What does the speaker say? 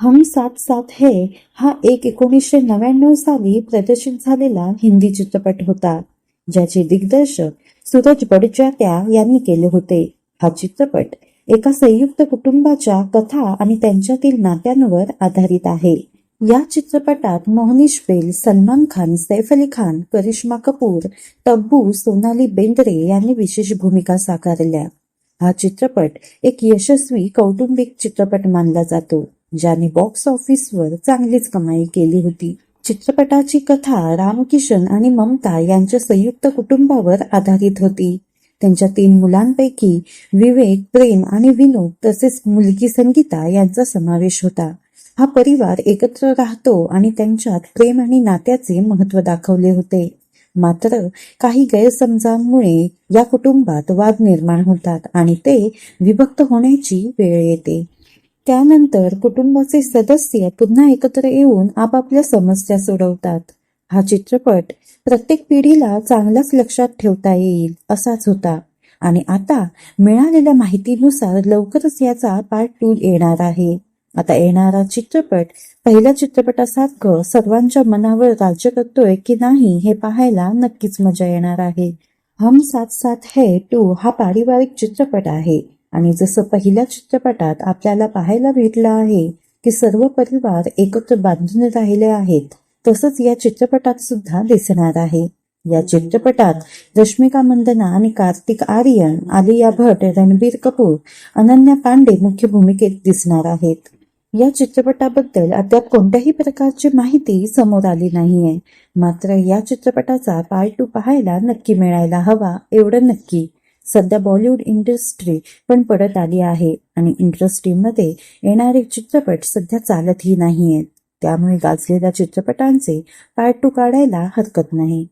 हम साथ साथ है हा एक एकोणीसशे नव्याण्णव साली प्रदर्शित झालेला हिंदी चित्रपट होता ज्याचे दिग्दर्शक सूरज बडजात्या यांनी केले होते. हा चित्रपट एका संयुक्त कुटुंबाच्या कथा आणि त्यांच्यातील नात्यांवर आधारित आहे. या चित्रपटात मोहनीश बेल सलमान खान सैफ अली खान करिश्मा कपूर तब्बू सोनाली बेंद्रे यांनी विशेष भूमिका साकारल्या. हा चित्रपट एक यशस्वी कौटुंबिक चित्रपट मानला जातो. ज्याने बॉक्स ऑफिसवर चांगलीच कमाई केली होती. चित्रपटाची कथा रामकिशन आणि ममता यांच्या संयुक्त कुटुंबावर आधारित होती. त्यांच्या तीन मुलांपैकी विवेक प्रेम आणि विनोद तसेच मुलगी संगीता यांचा समावेश होता. हा परिवार एकत्र राहतो आणि त्यांच्यात प्रेम आणि नात्याचे महत्त्व दाखवले होते. मात्र काही गैरसमजांमुळे या कुटुंबात वाद निर्माण होतात आणि ते विभक्त होण्याची वेळ येते. त्यानंतर कुटुंबाचे सदस्य पुन्हा एकत्र येऊन आपापल्या समस्या सोडवतात. हा चित्रपट प्रत्येक पिढीला चांगलाच लक्षात ठेवता येईल असाच होता. आणि आता मिळालेल्या माहितीनुसार लवकरच याचा पार्ट टू येणार आहे. आता येणारा चित्रपट पहिल्या चित्रपटासारखं सर्वांच्या मनावर राज्य करतोय की नाही हे पाहायला नक्कीच मजा येणार आहे. हम साथ साथ है टू हा पारिवारिक चित्रपट आहे. आणि जसं पहिल्या चित्रपटात आपल्याला पाहायला भेटलं आहे की सर्व परिवार एकत्र बांधून राहिले आहेत तसंच या चित्रपटात सुद्धा दिसणार आहे. या चित्रपटात रश्मिका मंदना आणि कार्तिक आर्यन आलिया भट रणबीर कपूर अनन्या पांडे मुख्य भूमिकेत दिसणार आहेत. या चित्रपटाबद्दल अद्याप कोणत्याही प्रकारची माहिती समोर आली नाहीये. मात्र या चित्रपटाचा पार्ट टू पाहायला नक्की मिळायला हवा एवढं नक्की. सध्या बॉलिवूड इंडस्ट्री पण पडत आली आहे आणि इंडस्ट्रीमध्ये येणारे चित्रपट सध्या चालतही नाहीयेत. त्यामुळे गाजलेल्या चित्रपटांचे पार्ट टू काढायला हरकत नाही.